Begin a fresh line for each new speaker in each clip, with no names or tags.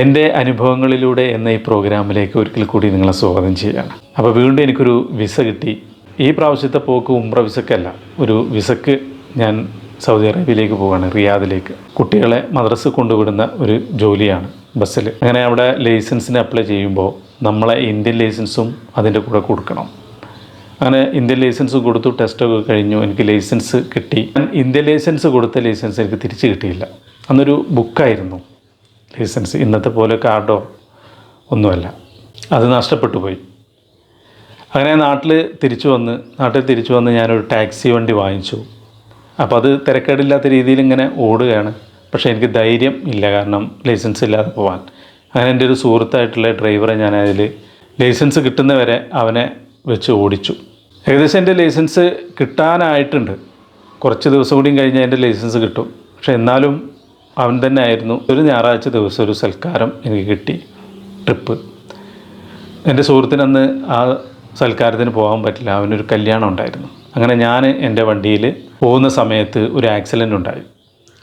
എന്റെ അനുഭവങ്ങളിലൂടെ എന്ന ഈ പ്രോഗ്രാമിലേക്ക് ഒരിക്കൽ കൂടി നിങ്ങളെ സ്വാഗതം ചെയ്യുകയാണ്. അപ്പോൾ വീണ്ടും എനിക്കൊരു വിസ കിട്ടി. ഈ പ്രാവശ്യത്തെ പോക്ക് ഉമ്ര വിസക്കല്ല. ഒരു വിസക്ക് ഞാൻ സൗദി അറേബ്യയിലേക്ക് പോവുകയാണ് റിയാദിലേക്ക്. കുട്ടികളെ മദ്രസ് കൊണ്ടുവിടുന്ന ഒരു ജോലിയാണ് ബസ്സിൽ. അങ്ങനെ അവിടെ ലൈസൻസിന് അപ്ലൈ ചെയ്യുമ്പോൾ നമ്മളെ ഇന്ത്യൻ ലൈസൻസും അതിന്റെ കൂടെ കൊടുക്കണം. അങ്ങനെ ഇന്ത്യൻ ലൈസൻസ് കൊടുത്തു ടെസ്റ്റൊക്കെ കഴിഞ്ഞു എനിക്ക് ലൈസൻസ് കിട്ടി. ഞാൻ ഇന്ത്യൻ ലൈസൻസ് കൊടുത്ത ലൈസൻസ് എനിക്ക് തിരിച്ച് കിട്ടിയില്ല. അന്നൊരു ബുക്കായിരുന്നു. ലൈസൻസ്. ഇന്നത്തെ പോലെ കാർഡോ ഒന്നുമല്ല. അത് നഷ്ടപ്പെട്ടു പോയി. അങ്ങനെ നാട്ടിൽ തിരിച്ചു വന്ന് നാട്ടിൽ തിരിച്ചു വന്ന് ഞാനൊരു ടാക്സി വണ്ടി വാങ്ങിച്ചു. അപ്പോൾ അത് തിരക്കേടില്ലാത്ത രീതിയിൽ ഇങ്ങനെ ഓടുകയാണ്. പക്ഷേ എനിക്ക് ധൈര്യം ഇല്ല. കാരണം ലൈസൻസ് ഇല്ലാതെ പോകാൻ അങ്ങനെ എന്റെ ഒരു സുഹൃത്തായിട്ടുള്ള ഡ്രൈവറെ ഞാൻ അതിൽ ലൈസൻസ് കിട്ടുന്നവരെ അവനെ വെച്ച് ഓടിച്ചു. ഏകദേശം എന്റെ ലൈസൻസ് കിട്ടാനായിട്ടുണ്ട്. കുറച്ച് ദിവസം കൂടിയും കഴിഞ്ഞാൽ എന്റെ ലൈസൻസ് കിട്ടും. പക്ഷേ എന്നാലും അവൻ തന്നെ ആയിരുന്നു ഒരു ഞായറാഴ്ച ദിവസം ഒരു സൽക്കാരം എനിക്ക് കിട്ടി. ട്രിപ്പ്. എന്റെ സുഹൃത്തിന് അന്ന് ആ സൽക്കാരത്തിന് പോകാൻ പറ്റില്ല. അവനൊരു കല്യാണം ഉണ്ടായിരുന്നു. അങ്ങനെ ഞാൻ എന്റെ വണ്ടിയിൽ പോകുന്ന സമയത്ത് ഒരു ആക്സിഡന്റ് ഉണ്ടായി.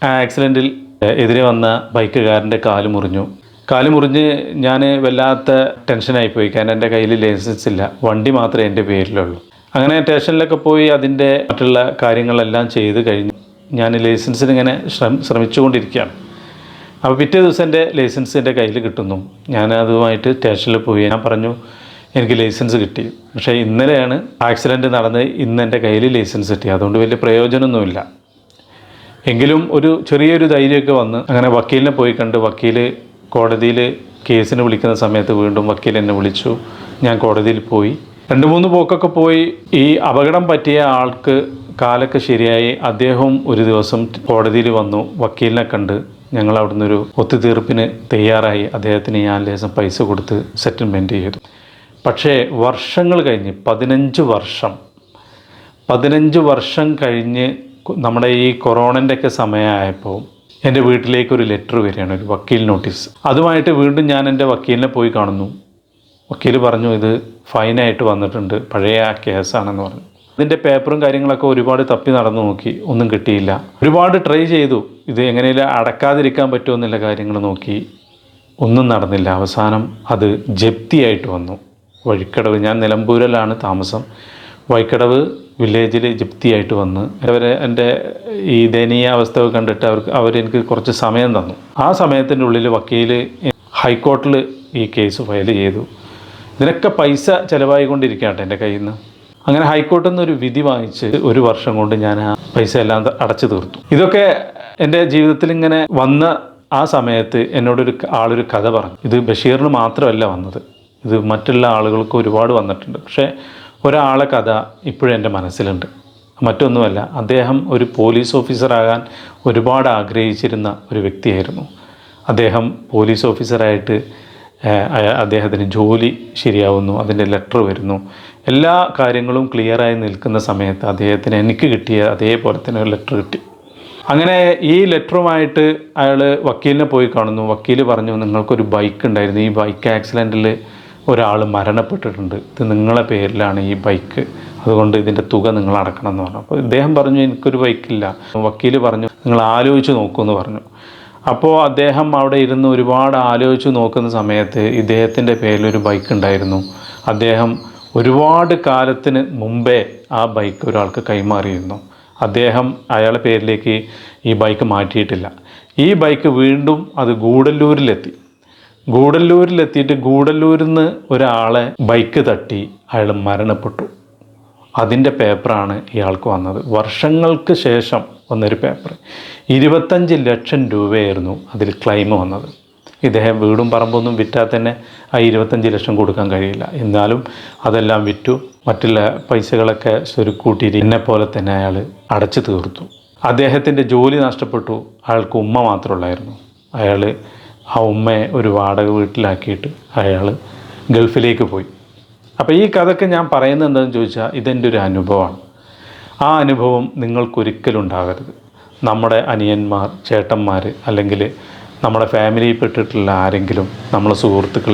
ആ ആക്സിഡന്റിൽ എതിരെ വന്ന ബൈക്കുകാരന്റെ കാൽ മുറിഞ്ഞു. കാൽ മുറിഞ്ഞ് ഞാൻ വല്ലാത്ത ടെൻഷനായിപ്പോയി കാരണം എന്റെ കയ്യിൽ ലൈസൻസ് ഇല്ല. വണ്ടി മാത്രമേ എന്റെ പേരിലുള്ളൂ. അങ്ങനെ സ്റ്റേഷനിലൊക്കെ പോയി അതിന്റെ മറ്റുള്ള കാര്യങ്ങളെല്ലാം ചെയ്ത് കഴിഞ്ഞ് ഞാൻ ലൈസൻസിന് ഇങ്ങനെ ശ്രമ ശ്രമിച്ചുകൊണ്ടിരിക്കുകയാണ്. അപ്പോൾ പിറ്റേ ദിവസം എന്റെ ലൈസൻസ് എന്റെ കയ്യിൽ കിട്ടുന്നു. ഞാൻ അതുമായിട്ട് സ്റ്റേഷനിൽ പോയി. ഞാൻ പറഞ്ഞു എനിക്ക് ലൈസൻസ് കിട്ടി. പക്ഷേ ഇന്നലെയാണ് ആക്സിഡന്റ് നടന്ന് ഇന്ന് എന്റെ കയ്യിൽ ലൈസൻസ് കിട്ടി. അതുകൊണ്ട് വലിയ പ്രയോജനമൊന്നുമില്ല. എങ്കിലും ഒരു ചെറിയൊരു ധൈര്യമൊക്കെ വന്ന് അങ്ങനെ വക്കീലിനെ പോയി കണ്ട് വക്കീൽ കോടതിയിൽ കേസിന് വിളിക്കുന്ന സമയത്ത് വീണ്ടും വക്കീൽ എന്നെ വിളിച്ചു. ഞാൻ കോടതിയിൽ പോയി. രണ്ട് മൂന്ന് പോക്കൊക്കെ പോയി. ഈ അപകടം പറ്റിയ ആൾക്ക് കാലൊക്കെ ശരിയായി അദ്ദേഹവും ഒരു ദിവസം കോടതിയിൽ വന്നു വക്കീലിനെ കണ്ട് ഞങ്ങൾ അവിടുന്ന് ഒരു ഒത്തുതീർപ്പിന് തയ്യാറായി അദ്ദേഹത്തിന് ഞാൻ ലേശം പൈസ കൊടുത്ത് സെറ്റിൽമെന്റ് ചെയ്തു. പക്ഷേ വർഷങ്ങൾ കഴിഞ്ഞ് പതിനഞ്ച് വർഷം പതിനഞ്ച് വർഷം കഴിഞ്ഞ് നമ്മുടെ ഈ കൊറോണന്റെയൊക്കെ സമയമായപ്പോൾ എന്റെ വീട്ടിലേക്ക് ഒരു ലെറ്റർ വരികയാണ് ഒരു വക്കീൽ നോട്ടീസ്. അതുമായിട്ട് വീണ്ടും ഞാൻ എന്റെ വക്കീലിനെ പോയി കാണുന്നു. വക്കീൽ പറഞ്ഞു ഇത് ഫൈനായിട്ട് വന്നിട്ടുണ്ട് പഴയ ആ കേസാണെന്ന് പറഞ്ഞു. ഇതിന്റെ പേപ്പറും കാര്യങ്ങളൊക്കെ ഒരുപാട് തപ്പി നടന്നു നോക്കി. ഒന്നും കിട്ടിയില്ല. ഒരുപാട് ട്രൈ ചെയ്തു. ഇത് എങ്ങനെയെങ്കിലും അടക്കാതിരിക്കാൻ പറ്റുമെന്നുള്ള കാര്യങ്ങൾ നോക്കി. ഒന്നും നടന്നില്ല. അവസാനം അത് ജപ്തിയായിട്ട് വന്നു. വഴിക്കടവ് ഞാൻ നിലമ്പൂരിലാണ് താമസം. വഴിക്കടവ് വില്ലേജിൽ ജപ്തിയായിട്ട് വന്ന്. അവർ എന്റെ ഈ ദയനീയ അവസ്ഥ കണ്ടിട്ട് അവർക്ക് അവരെനിക്ക് കുറച്ച് സമയം തന്നു. ആ സമയത്തിന്റെ ഉള്ളിൽ വക്കീൽ ഹൈക്കോർട്ടിൽ ഈ കേസ് ഫയൽ ചെയ്തു. ഇതിനൊക്കെ പൈസ ചിലവായിക്കൊണ്ടിരിക്കുകയാണ് എന്റെ കയ്യിൽ നിന്ന് അങ്ങനെ ഹൈക്കോർട്ടിൽ നിന്ന് ഒരു വിധി വാങ്ങിച്ച് ഒരു വർഷം കൊണ്ട് ഞാൻ ആ പൈസ എല്ലാം അടച്ചു തീർത്തു. ഇതൊക്കെ എന്റെ ജീവിതത്തിൽ ഇങ്ങനെ വന്ന ആ സമയത്ത് എന്നോടൊരു ആളൊരു കഥ പറഞ്ഞു. ഇത് ബഷീറിന് മാത്രമല്ല വന്നത്. ഇത് മറ്റുള്ള ആളുകൾക്ക് ഒരുപാട് വന്നിട്ടുണ്ട്. പക്ഷേ ഒരാളെ കഥ ഇപ്പോഴും എന്റെ മനസ്സിലുണ്ട്. മറ്റൊന്നുമല്ല അദ്ദേഹം ഒരു പോലീസ് ഓഫീസറാകാൻ ഒരുപാട് ആഗ്രഹിച്ചിരുന്ന ഒരു വ്യക്തിയായിരുന്നു. അദ്ദേഹം പോലീസ് ഓഫീസറായിട്ട് അദ്ദേഹത്തിന് ജോലി ശരിയാവുന്നു അതിന്റെ ലെറ്റർ വരുന്നു. എല്ലാ കാര്യങ്ങളും ക്ലിയറായി നിൽക്കുന്ന സമയത്ത് അദ്ദേഹത്തിന് എനിക്ക് കിട്ടിയ അതേപോലെ തന്നെ ഒരു ലെറ്റർ കിട്ടി. അങ്ങനെ ഈ ലെറ്ററുമായിട്ട് അയാൾ വക്കീലിനെ പോയി കാണുന്നു. വക്കീൽ പറഞ്ഞു നിങ്ങൾക്കൊരു ബൈക്ക് ഉണ്ടായിരുന്നു. ഈ ബൈക്ക് ആക്സിഡന്റിൽ ഒരാൾ മരണപ്പെട്ടിട്ടുണ്ട്. ഇത് നിങ്ങളെ പേരിലാണ് ഈ ബൈക്ക് അതുകൊണ്ട് ഇതിന്റെ തുക നിങ്ങൾ അടക്കണം എന്ന് പറഞ്ഞു. അപ്പോൾ ഇദ്ദേഹം പറഞ്ഞു എനിക്കൊരു ബൈക്കില്ല വക്കീൽ പറഞ്ഞു നിങ്ങൾ ആലോചിച്ച് നോക്കുമെന്ന് പറഞ്ഞു. അപ്പോൾ അദ്ദേഹം അവിടെ ഇരുന്ന് ഒരുപാട് ആലോചിച്ച് നോക്കുന്ന സമയത്ത് ഇദ്ദേഹത്തിന്റെ പേരിൽ ഒരു ബൈക്ക് ഉണ്ടായിരുന്നു. അദ്ദേഹം ഒരുപാട് കാലത്തിന് മുമ്പേ ആ ബൈക്ക് ഒരാൾക്ക് കൈമാറിയിരുന്നു. അദ്ദേഹം അയാളെ പേരിലേക്ക് ഈ ബൈക്ക് മാറ്റിയിട്ടില്ല. ഈ ബൈക്ക് വീണ്ടും അത് ഗൂഡല്ലൂരിലെത്തി. ഗൂഡല്ലൂരിലെത്തിയിട്ട് ഗൂഡല്ലൂരിൽ നിന്ന് ഒരാളെ ബൈക്ക് തട്ടി അയാൾ മരണപ്പെട്ടു. അതിന്റെ പേപ്പറാണ് ഇയാൾക്ക് വന്നത്. വർഷങ്ങൾക്ക് ശേഷം വന്നൊരു പേപ്പർ ഇരുപത്തഞ്ച് ലക്ഷം രൂപയായിരുന്നു അതിൽ ക്ലെയിം വന്നത്. ഇദ്ദേഹം വീടും പറമ്പൊന്നും വിറ്റാൽ തന്നെ ആ ഇരുപത്തഞ്ച് ലക്ഷം കൊടുക്കാൻ കഴിയില്ല. എന്നാലും അതെല്ലാം വിറ്റു. മറ്റുള്ള പൈസകളൊക്കെ സ്വരുക്കൂട്ടിയിട്ട് എന്നെ പോലെ തന്നെ അയാൾ അടച്ചു തീർത്തു. അദ്ദേഹത്തിന്റെ ജോലി നഷ്ടപ്പെട്ടു. അയാൾക്ക് ഉമ്മ മാത്രമുള്ളായിരുന്നു അയാൾ ആ ഉമ്മയെ ഒരു വാടക വീട്ടിലാക്കിയിട്ട് അയാൾ ഗൾഫിലേക്ക് പോയി. അപ്പോൾ ഈ കഥയ്ക്ക് ഞാൻ പറയുന്നത് എന്താണെന്ന് ചോദിച്ചാൽ ഇതെന്റെ ഒരു അനുഭവമാണ്. ആ അനുഭവം നിങ്ങൾക്കൊരിക്കലും ഉണ്ടാകരുത്. നമ്മുടെ അനിയന്മാർ ചേട്ടന്മാർ അല്ലെങ്കിൽ നമ്മുടെ ഫാമിലിയിൽ പെട്ടിട്ടുള്ള ആരെങ്കിലും നമ്മളെ സുഹൃത്തുക്കൾ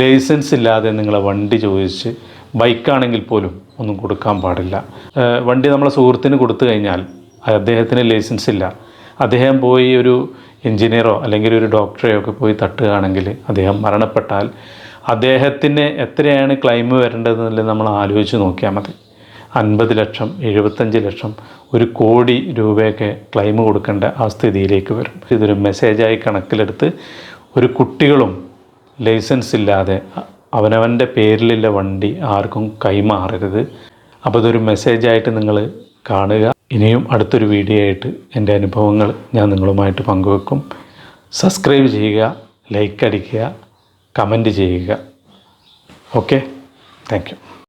ലൈസൻസ് ഇല്ലാതെ നിങ്ങളെ വണ്ടി ചോദിച്ച് ബൈക്കാണെങ്കിൽ പോലും ഒന്നും കൊടുക്കാൻ പാടില്ല. വണ്ടി നമ്മളെ സുഹൃത്തിന് കൊടുത്തു കഴിഞ്ഞാൽ അദ്ദേഹത്തിന് ലൈസൻസ് ഇല്ല. അദ്ദേഹം പോയി ഒരു എഞ്ചിനീയറോ അല്ലെങ്കിൽ ഒരു ഡോക്ടറെയോ ഒക്കെ പോയി തട്ടുകയാണെങ്കിൽ അദ്ദേഹം മരണപ്പെട്ടാൽ അദ്ദേഹത്തിന് എത്രയാണ് ക്ലെയിം വരേണ്ടതെന്നുള്ളത് നമ്മൾ ആലോചിച്ച് നോക്കിയാൽ മതി. അൻപത് ലക്ഷം എഴുപത്തഞ്ച് ലക്ഷം ഒരു കോടി രൂപയൊക്കെ ക്ലെയിം കൊടുക്കേണ്ട ആ സ്ഥിതിയിലേക്ക് വരും. ഇതൊരു മെസ്സേജായി കണക്കിലെടുത്ത് ഒരു കുട്ടികളും ലൈസൻസ് ഇല്ലാതെ അവനവന്റെ പേരിലുള്ള വണ്ടി ആർക്കും കൈമാറരുത്. അപ്പോൾ ഇതൊരു മെസ്സേജായിട്ട് നിങ്ങൾ കാണുക. ഇനിയും അടുത്തൊരു വീഡിയോ ആയിട്ട് എന്റെ അനുഭവങ്ങൾ ഞാൻ നിങ്ങളുമായിട്ട് പങ്കുവെക്കും. സബ്സ്ക്രൈബ് ചെയ്യുക ലൈക്ക് അടിക്കുക. കമന്റ് ചെയ്യുക. ഓക്കെ? താങ്ക്